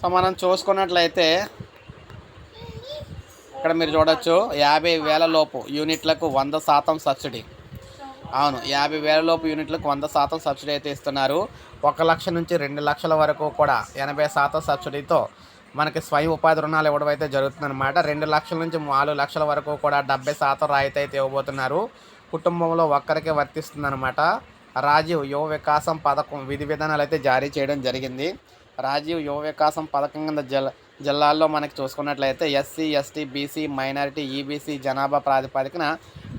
So మనం చూసుకున్నట్లయితే ఇక్కడ మీరు చూడొచ్చు యాభై వేల లోపు యూనిట్లకు వంద శాతం సబ్సిడీ. అవును యాభై వేల లోపు యూనిట్లకు వంద శాతం సబ్సిడీ అయితే ఇస్తున్నారు. ఒక లక్ష నుంచి రెండు లక్షల వరకు కూడా ఎనభై శాతం సబ్సిడీతో మనకి స్వయం ఉపాధి రుణాలు ఇవ్వడం అయితే జరుగుతుందన్నమాట. రెండు లక్షల నుంచి నాలుగు లక్షల వరకు కూడా డెబ్బై శాతం రాయితీ అయితే ఇవ్వబోతున్నారు. కుటుంబంలో ఒక్కరికే వర్తిస్తుందన్నమాట. రాజీవ్ యువ వికాసం పథకం విధి విధానాలు అయితే జారీ చేయడం జరిగింది. రాజీవ్ యువ వికాసం పథకం కింద జిల్లా జిల్లాల్లో మనకి చూసుకున్నట్లయితే SC ST BC minority EBC జనాభా ప్రాతిపదికన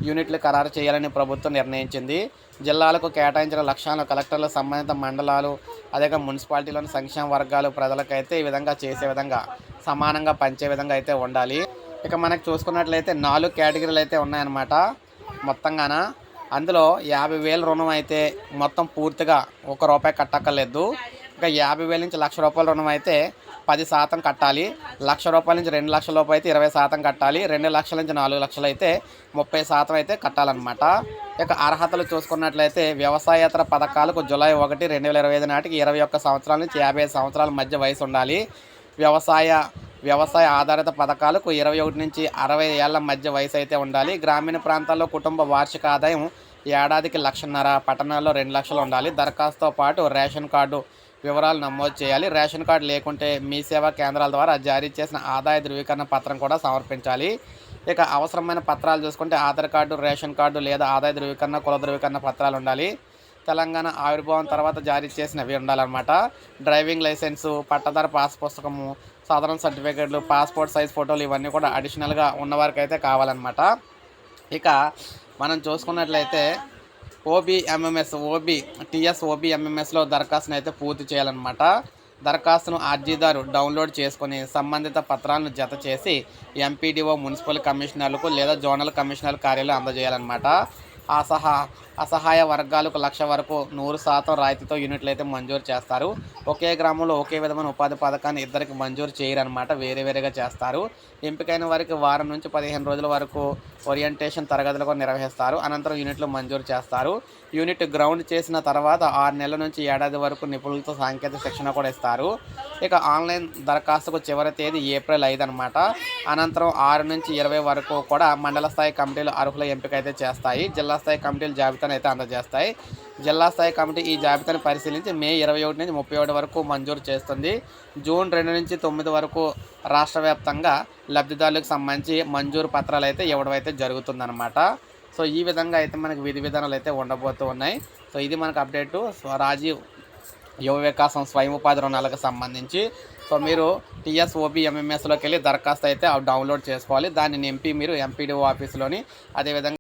యూనిట్లు ఖరారు చేయాలని ప్రభుత్వం నిర్ణయించింది. జిల్లాలకు కేటాయించిన లక్ష్యాలను కలెక్టర్లు సంబంధిత మండలాలు అదేగా మున్సిపాలిటీలోని సంక్షేమ వర్గాలు ప్రజలకైతే ఈ విధంగా చేసే విధంగా సమానంగా పంచే విధంగా అయితే ఉండాలి. ఇక మనకు చూసుకున్నట్లయితే నాలుగు కేటగిరీలు అయితే ఉన్నాయన్నమాట. మొత్తంగాన అందులో యాభై వేల రుణం అయితే మొత్తం పూర్తిగా ఒక రూపాయి కట్టక్కర్లేదు. ఇక యాభై వేల నుంచి లక్ష రూపాయల రుణం అయితే పది శాతం కట్టాలి. లక్ష రూపాయల నుంచి రెండు లక్షల లోపు అయితే ఇరవై శాతం కట్టాలి. రెండు లక్షల నుంచి నాలుగు లక్షలు అయితే ముప్పై శాతం అయితే కట్టాలన్నమాట. ఇక అర్హతలు చూసుకున్నట్లయితే వ్యవసాయేతర పథకాలకు జూలై ఒకటి రెండు వేల ఇరవై ఐదు నాటికి ఇరవై ఒక్క సంవత్సరాల నుంచి యాభై ఐదు సంవత్సరాల మధ్య వయసు ఉండాలి. వ్యవసాయ వ్యవసాయ ఆధారిత పథకాలకు ఇరవై ఒకటి నుంచి అరవై ఏళ్ళ మధ్య వయసు అయితే ఉండాలి. గ్రామీణ ప్రాంతాల్లో కుటుంబ వార్షిక ఆదాయం ఏడాదికి లక్షన్నర పట్టణాల్లో రెండు లక్షలు ఉండాలి. దరఖాస్తుతో పాటు రేషన్ కార్డు వివరాలు నమోదు చేయాలి. రేషన్ కార్డు లేకుంటే మీ సేవా కేంద్రాల ద్వారా జారీ చేసిన ఆదాయ ధృవీకరణ పత్రం కూడా సమర్పించాలి. ఇక అవసరమైన పత్రాలు చూసుకుంటే ఆధార్ కార్డు రేషన్ కార్డు లేదా ఆదాయ ధృవీకరణ కుల ధృవీకరణ పత్రాలు ఉండాలి. తెలంగాణ ఆవిర్భావం తర్వాత జారీ చేసినవి ఉండాలన్నమాట. డ్రైవింగ్ లైసెన్సు పట్టదార పాస్ పుస్తకము సాధారణ సర్టిఫికేట్లు పాస్పోర్ట్ సైజ్ ఫోటోలు ఇవన్నీ కూడా అడిషనల్గా ఉన్నవారికైతే అయితే కావాలన్నమాట. ఇక మనం చూసుకున్నట్లయితే OB MMS OB TS OB ఎంఎంఎస్లో దరఖాస్తును అయితే పూర్తి చేయాలన్నమాట. దరఖాస్తును అర్జీదారు డౌన్లోడ్ చేసుకుని సంబంధిత పత్రాలను జత చేసి ఎంపీడీఓ మున్సిపల్ కమిషనర్లకు లేదా జోనల్ కమిషనర్ కార్యాలయం అందజేయాలన్నమాట. అసహా అసహాయ వర్గాలకు లక్ష వరకు నూరు శాతం రాయితీతో యూనిట్లు అయితే మంజూరు చేస్తారు. ఒకే గ్రామంలో ఒకే విధమైన ఉపాధి పథకాన్ని ఇద్దరికి మంజూరు చేయరనమాట వేరే వేరేగా చేస్తారు. ఎంపికైన వారికి వారం నుంచి పదిహేను రోజుల వరకు ఓరియంటేషన్ తరగతులు కూడా నిర్వహిస్తారు. అనంతరం యూనిట్లు మంజూరు చేస్తారు. యూనిట్ గ్రౌండ్ చేసిన తర్వాత ఆరు నెలల నుంచి ఏడాది వరకు నిపుణులతో సాంకేతిక శిక్షణ కూడా ఇస్తారు. ఇక ఆన్లైన్ దరఖాస్తుకు చివరి తేదీ ఏప్రిల్ ఐదు అనమాట అనంతరం ఆరు నుంచి ఇరవై వరకు కూడా మండల స్థాయి కమిటీలు అర్హుల ఎంపిక అయితే చేస్తాయి. జిల్లా స్థాయి కమిటీల జాబితాను అయితే అందజేస్తాయి. జిల్లా స్థాయి కమిటీ ఈ జాబితాను పరిశీలించి మే ఇరవై ఒకటి నుంచి ముప్పై ఒకటి వరకు మంజూరు చేస్తుంది. జూన్ రెండు నుంచి తొమ్మిది వరకు రాష్ట్ర వ్యాప్తంగా లబ్ధిదారులకు సంబంధించి మంజూరు పత్రాలు అయితే ఇవ్వడం అయితే జరుగుతుందన్నమాట. సో ఈ విధంగా అయితే మనకి విధి విధానాలు అయితే ఉండబోతూ ఉన్నాయి. సో ఇది మనకు అప్డేటు. రాజీవ్ యువ వికాసం స్వయం ఉపాధి రుణాలకు సంబంధించి. సో మీరు టీఎస్ఓబి ఎంఎంఎస్లోకి వెళ్ళి దరఖాస్తు అయితే డౌన్లోడ్ చేసుకోవాలి. దాన్ని నింపి మీరు ఎంపీడీఓ ఆఫీస్లోని అదేవిధంగా